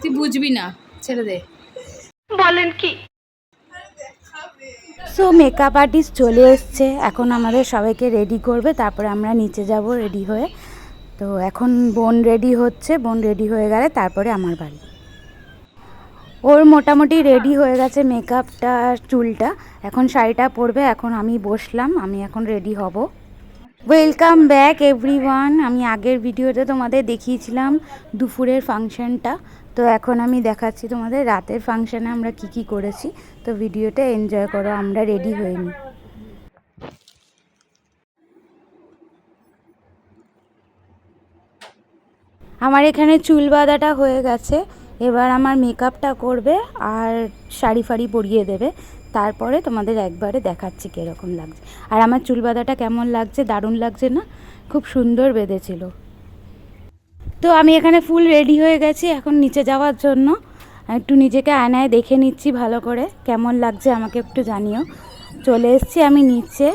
তুই বুঝবি না ছেড়ে দে। বলেন কি? সো মেকআপ আর্টিস্ট চলে এসছে। এখন আমাদের সবাইকে রেডি করবে তারপরে আমরা নিচে যাব রেডি হয়ে। তো এখন বোন রেডি হচ্ছে বোন রেডি হয়ে গেলে তারপরে আমার বাড়ি। ওর মোটামুটি রেডি হয়ে গেছে মেকআপটা চুলটা। এখন শাড়িটা পরবে এখন আমি বসলাম আমি এখন রেডি হব। ওয়েলকাম ব্যাক এভরিওয়ান আমি আগের ভিডিওতে তোমাদের দেখিয়েছিলাম দুপুরের ফাংশনটা। তো এখন আমি দেখাচ্ছি তোমাদের রাতের ফাংশানে আমরা কি কি করেছি। তো ভিডিওটা এনজয় করো, আমরা রেডি হইনি আমার এখানে চুল বাঁধাটা হয়ে গেছে। এবার আমার মেকআপটা করবে আর শাড়ি ফাড়ি পরিয়ে দেবে। তারপরে তোমাদের একবারে দেখাচ্ছি কীরকম লাগছে। আর আমার চুল বাঁধাটা কেমন লাগছে, দারুণ লাগছে না? খুব সুন্দর বেঁধেছিল। তো আমি এখানে ফুল রেডি হয়ে গেছি এখন নিচে যাওয়ার জন্য। একটু নিজেকে আয়নায় দেখে নিচ্ছি ভালো করে, কেমন লাগছে আমাকে একটু জানিও। চলে এসেছি আমি নিচে।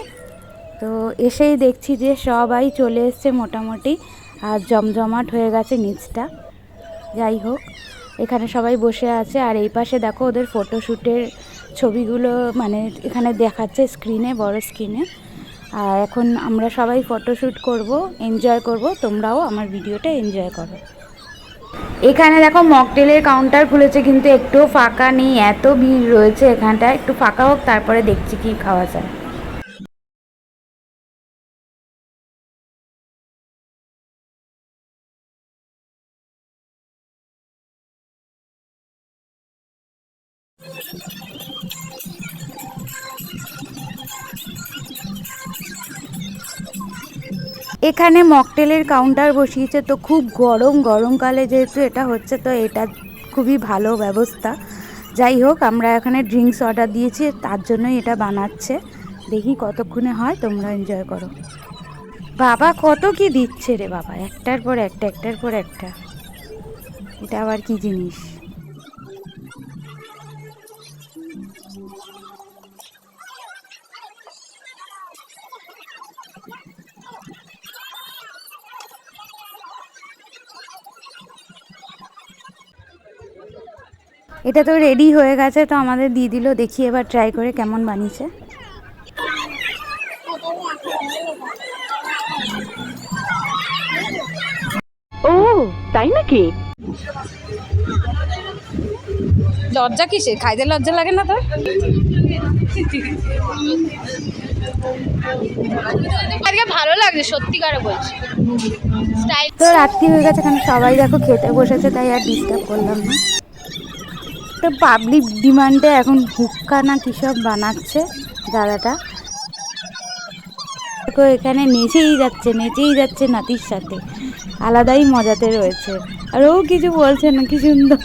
তো এসেই দেখছি যে সবাই চলে এসছে মোটামুটি, আর জমজমাট হয়ে গেছে নিচটা। যাই হোক, এখানে সবাই বসে আছে, আর এই পাশে দেখো ওদের ফটোশ্যুটের ছবিগুলো মানে এখানে দেখাচ্ছে স্ক্রিনে বড় স্ক্রিনে আর এখন আমরা সবাই ফটোশ্যুট করব এনজয় করব, তোমরাও আমার ভিডিওটা এনজয় করো। এখানে দেখো মকটেলের কাউন্টার খুলেছে, কিন্তু একটু ফাঁকা নেই, এত ভিড় রয়েছে এখানটা একটু ফাঁকা হোক, তারপরে দেখছি কি খাওয়া যায়। এখানে মকটেলের কাউন্টার বসিয়েছে, তো খুব গরম গরমকালে যেহেতু এটা হচ্ছে, তো এটা খুবই ভালো ব্যবস্থা। যাই হোক, আমরা এখানে ড্রিঙ্কস অর্ডার দিয়েছি, তার জন্যই এটা বানাচ্ছে। দেখি কতক্ষণে হয়, তোমরা এনজয় করো। বাবা, কত কি দিচ্ছে রে বাবা? একটার পর একটা, একটার পর একটা। এটা আবার কি জিনিস? এটা তো রেডি হয়ে গেছে তো আমাদের দিয়ে দিল দেখি এবার ট্রাই করে কেমন বানিয়েছে। ও তাই নাকি? লজ্জা কিসে খাইতে লজ্জা লাগে না তোর? আজকে ভালো লাগছে সত্যিকারে বলছি। স্টাইল তো রাত্রি হয়ে গেছে কারণ সবাই দেখো খেতে বসেছে তাই আর ডিস্টার্ব করলাম না। তো পাবলিক ডিমান্ডে এখন হুক্কা না কী সব বানাচ্ছে দাদাটা? তো এখানে নেচেই যাচ্ছে নেচেই যাচ্ছে নাতির সাথে। আলাদাই মজাতে রয়েছে। আর ও কিছু বলছে না, কি সুন্দর।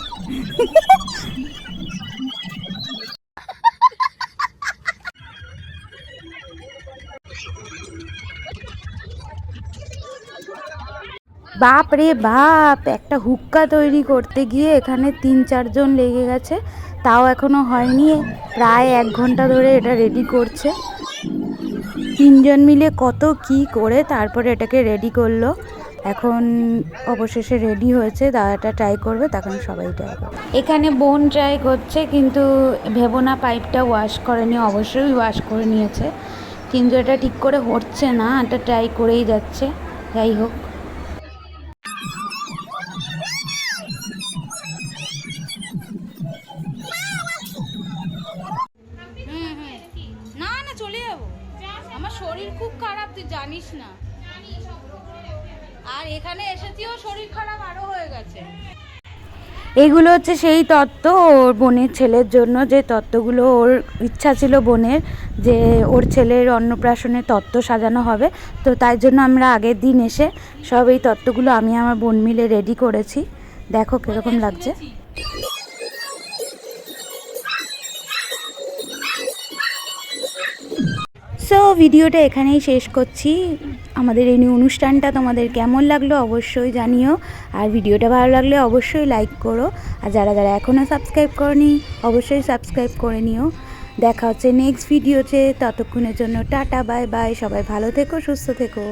বাপ রে বাপ, একটা হুক্কা তৈরি করতে গিয়ে এখানে তিন চারজন লেগে গেছে, তাও এখনও হয়নি। প্রায় এক ঘণ্টা ধরে এটা রেডি করছে। তিনজন মিলে কত কি করে তারপরে এটাকে রেডি করল। এখন অবশেষে রেডি হয়েছে, দাদাটা ট্রাই করবে, তখন সবাই ট্রাই করবে। এখানে বোন ট্রাই করছে, কিন্তু ভেবো না পাইপটা ওয়াশ করেনি, অবশ্যই ওয়াশ করে নিয়েছে। কিন্তু এটা ঠিক করে হচ্ছে না, এটা ট্রাই করেই যাচ্ছে। যাই হোক। আমার শরীর খুব খারাপ তুই জানিস না। আর এখানে এসেছিও শরীর খারাপ আরও হয়ে গেছে। এইগুলো হচ্ছে সেই তত্ত্ব ওর বোনের ছেলের জন্য যে তত্ত্বগুলো ওর ইচ্ছা ছিল বোনের যে ওর ছেলের অন্নপ্রাশনে তত্ত্ব সাজানো হবে। তো তাই জন্য আমরা আগের দিন এসে সব এই তত্ত্বগুলো আমি আমার বোন মিলে রেডি করেছি। দেখো কীরকম লাগছে। সো ভিডিওটা এখানেই শেষ করছি। আমাদের এই অনুষ্ঠানটা তোমাদের কেমন লাগল অবশ্যই জানিও। আর ভিডিওটা ভালো লাগলে অবশ্যই লাইক করো। আর যারা যারা এখনও সাবস্ক্রাইব করনি, অবশ্যই সাবস্ক্রাইব করে নিও। দেখা হচ্ছে নেক্সট ভিডিওতে ততক্ষণের জন্য টাটা বাই বাই সবাই ভালো থেকো, সুস্থ থেকো।